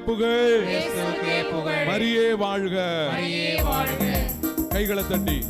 புகழ். மரியே வாழ்க. கைகளை தட்டி.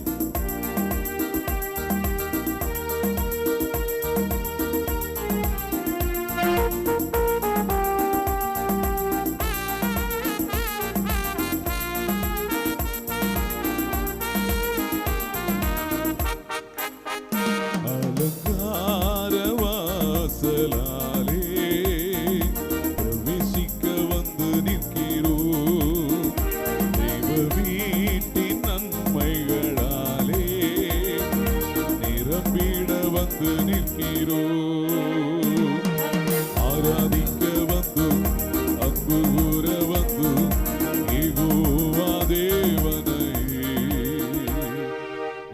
ஆராதிக்க வந்து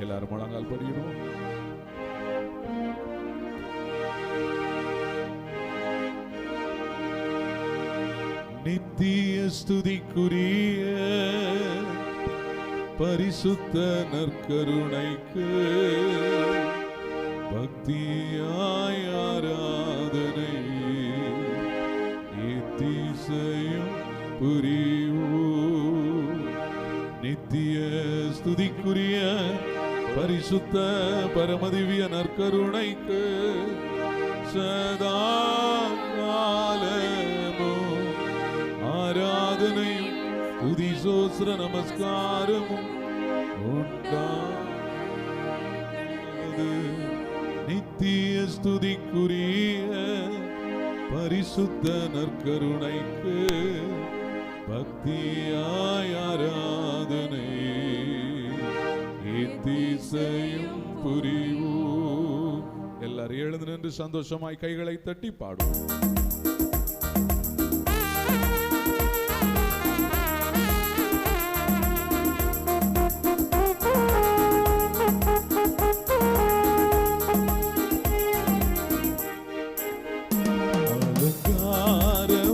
எல்லாரும் முழங்கால் நித்திய ஸ்துதிக்குரிய பரிசுத்த நற்கருணைக்கு பக்தி பரிசுத்த பரமதிவிய நற்கருணைக்கு சதா காலமும் ஆராதனையும் துதி சோஸ்ர நமஸ்காரமும் உண்டாது நித்திய ஸ்துதிக்குரிய பரிசுத்த நற்கருணைக்கு பக்தியாயாரா எத்திசையும் எல்லாரும் எழுந்து நின்று சந்தோஷமாய் கைகளை தட்டி பாடும் அலங்கார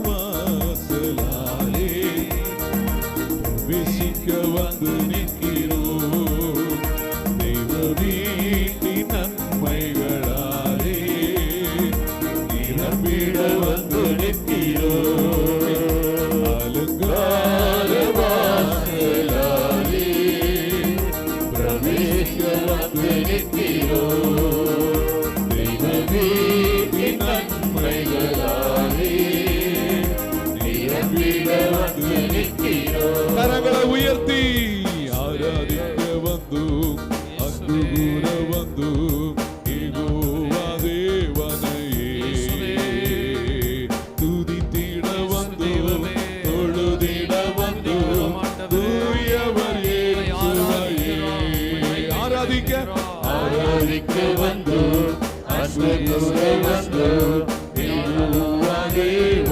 That's the good, that's the, you know, I gave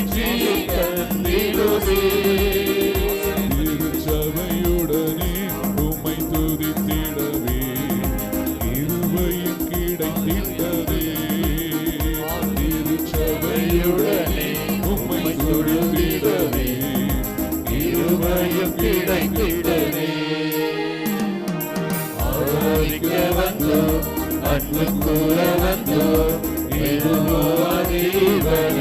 மகிழ்ச்சியை தந்திடுதே திருச்சபையுடனே உம்மை துதித்திடவே இருவையும் கிடைத்திட்டதே. திருச்சபையுடனே உம்மை துதித்திடவே இருமையும் கிடைத்திடவே ஆராதிக்க வந்து அன்பு கூற வந்து யெகோவா தேவனையே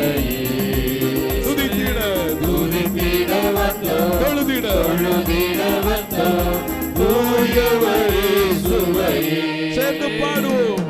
தூயவரே சுவையே சேர்ந்து பாடுவோம்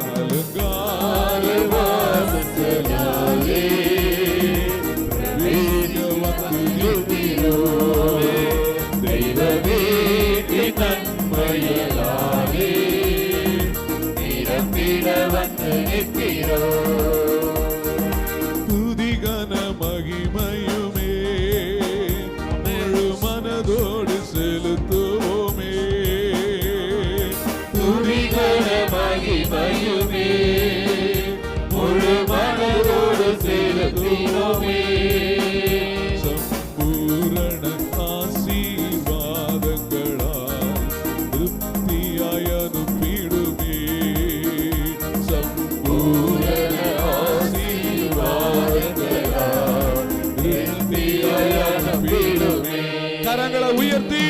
கரங்களை உயர்த்தி.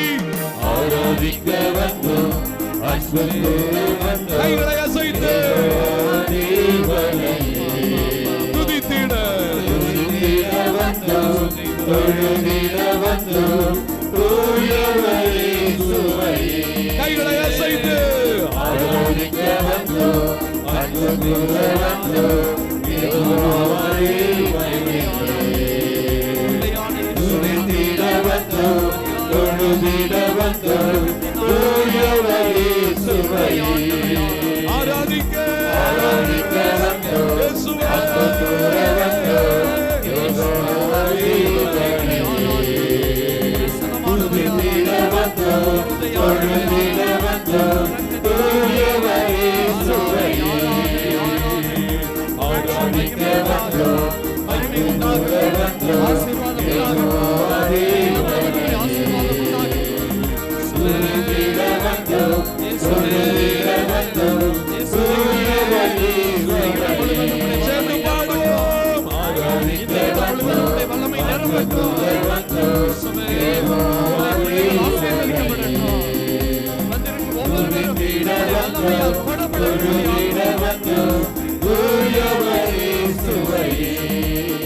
ஆராதிக்க வந்தோம் கைகளை அசைத்து. துதித்திட. கைகளை அசைத்து. ஆராதிக்க வந்தோம் அன்பு வந்தோம் தொழுதிட வந்தோம் தூயவரே சுவையே ஆராதிக்க ஆராதிக்க வந்தோம் இயேசுவே. அன்பு கூற வந்தோம் யெகோவாவே மகிமையே. துதித்திட வந்தோம் தொழுதிட வந்தோம் தூயவரே சுவையே ஆராதிக்க வந்தோம் அன்பு கூற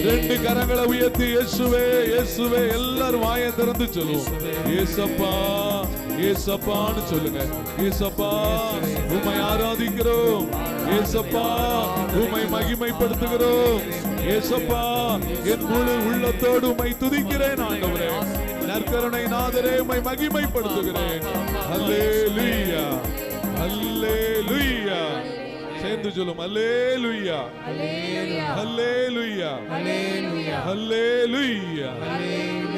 ரெண்டு கரங்களை உயர்த்தி இயேசுவே இயேசுவே எல்லாரும் வாயை திறந்து சொல்லுவோம். ஏசப்பா ஏசப்பான்னு சொல்லுங்க. ஏசப்பா உம்மை ஆராதிக்கிறோம். ஏசப்பா உமை மகிமைப்படுத்துகிறோம். ஏசப்பா என் முழு உள்ளத்தோடு உமை துதிக்கிறேன் ஆண்டவரே. நற்கருணை நாதரே உமை மகிமைப்படுத்துகிறேன். அல்லேலூயா அல்லேலூயா சேர்ந்து சொல்லும் அல்லேலூயா Hallelujah. அல்லேலூயா Hallelujah. அல்லேலூயா Hallelujah.